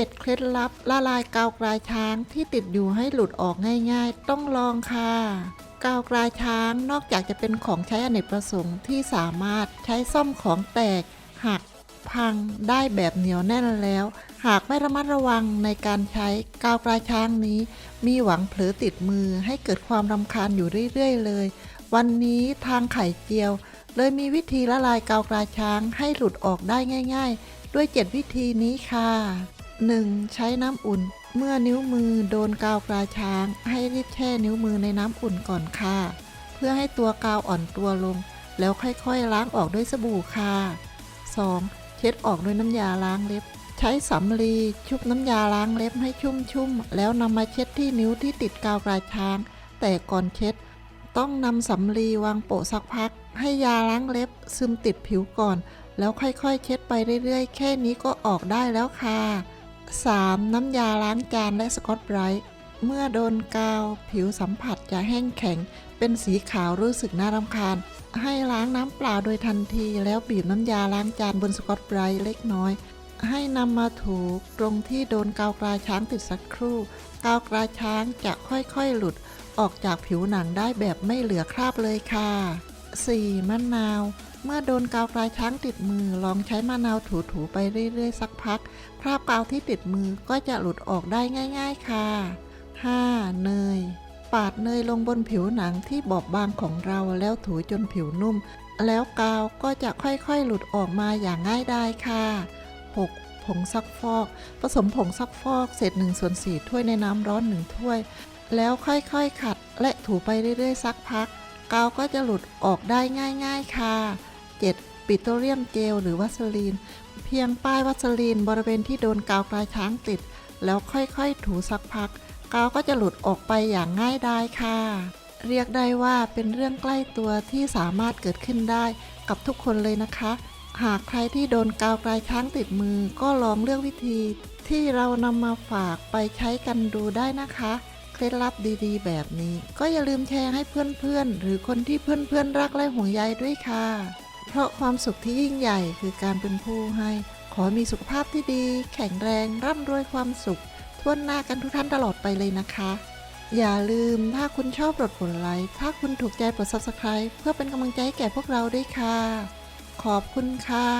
7 เคล็ดลับละลายกาวกรายช้างที่ติดอยู่ให้หลุดออกง่ายๆ ต้องลองค่ะกาวกรายช้างนอกจากจะเป็นของใช้อเนกประสงค์ที่สามารถใช้ซ่อมของแตก หัก พังได้แบบเหนียวแน่นแล้ว หากไม่ระมัดระวังในการใช้กาวกรายช้างนี้ มีหวังเผลอติดมือให้เกิดความรำคาญอยู่เรื่อยๆเลย วันนี้ทางไข่เจียว เลยมีวิธีละลายกาวกรายช้างให้หลุดออกได้ง่าย ๆ ด้วย 7 วิธีนี้ค่ะ 1. ใช้น้ำอุ่น เมื่อนิ้วมือโดนกาวกราช้าง ให้รีบแช่นิ้วมือในน้ำอุ่นก่อนค่ะ เพื่อให้ตัวกาวอ่อนตัวลง แล้วค่อยๆล้างออกด้วยสบู่ค่ะ 2. เช็ดออกด้วยน้ำยาล้างเล็บ ใช้สำลีชุบน้ำยาล้างเล็บให้ชุ่มๆ แล้วนำมาเช็ดที่นิ้วที่ติดกาวกราช้าง แต่ก่อนเช็ด ต้องนำสำลีวางโปะสักพัก ให้ยาล้างเล็บ ซึมติดผิวก่อน แล้วค่อยๆ เช็ดไปเรื่อยๆ แค่นี้ก็ออกได้แล้วค่ะ 3. น้ำยาล้างจานและสกอตไบรท์เมื่อโดนกาว ผิวสัมผัสจะแห้งแข็ง เป็นสีขาวรู้สึกน่ารำคาญ ให้ล้างน้ำเปล่าโดยทันทีแล้วบีบน้ำยาล้างจานบนสกอตไบรท์เล็กน้อย ให้นำมาถูตรงที่โดนกาวกรายช้างติดสักครู่ กาวกรายช้างจะค่อยๆหลุดออกจากผิวหนังได้แบบไม่เหลือคราบเลยค่ะ 4. มะนาว เมื่อโดนกาวกรายช้างติดมือ ลองใช้มะนาวถูๆไปเรื่อยๆ สักพัก คราบกาวที่ติดมือก็จะหลุดออกได้ง่าย ๆ ค่ะ 5. เนย ปาดเนยลงบนผิวหนังที่บอบบางของเราแล้วถูจนผิวนุ่ม แล้วกาวก็จะค่อยๆหลุดออกมาอย่างง่ายดายค่ะ 6. ผงซักฟอก ผสมผงซักฟอกเศษ1ส่วน4ถ้วยในน้ำร้อน 1 ถ้วย แล้วค่อยๆ ขัดและถูไปเรื่อยๆ สักพัก กาวก็จะหลุดออกได้ง่าย ๆ ค่ะ 7. ปิโตรเลียมเจลหรือวัสลีน เพียงป้ายวัสลีนบริเวณที่โดนกาวกลายช้างติด แล้วค่อยๆ ถูสักพัก กาวก็จะหลุดออกไปอย่างง่ายดายค่ะ เรียกได้ว่าเป็นเรื่องใกล้ตัวที่สามารถเกิดขึ้นได้กับทุกคนเลยนะคะ หากใครที่โดนกาวกลายช้างติดมือก็ลองเลือกวิธี ที่เรานำมาฝากไปใช้กันดูได้นะคะเคล็ดลับดีๆ แบบนี้ ก็อย่าลืมแชร์ให้เพื่อนๆ หรือคนที่เพื่อนๆ รักและห่วงใยด้วยค่ะ เพราะความสุขที่ยิ่งใหญ่คือการเป็นผู้ให้ ขอมีสุขภาพที่ดี แข็งแรงร่ำรวยความสุขทวนหน้ากันทุกท่านตลอดไปเลยนะคะ อย่าลืมถ้าคุณชอบกดกดไลค์ถ้าคุณถูกใจกด subscribe เพื่อเป็นกำลังใจให้แก่พวกเราด้วยค่ะ ขอบคุณค่ะ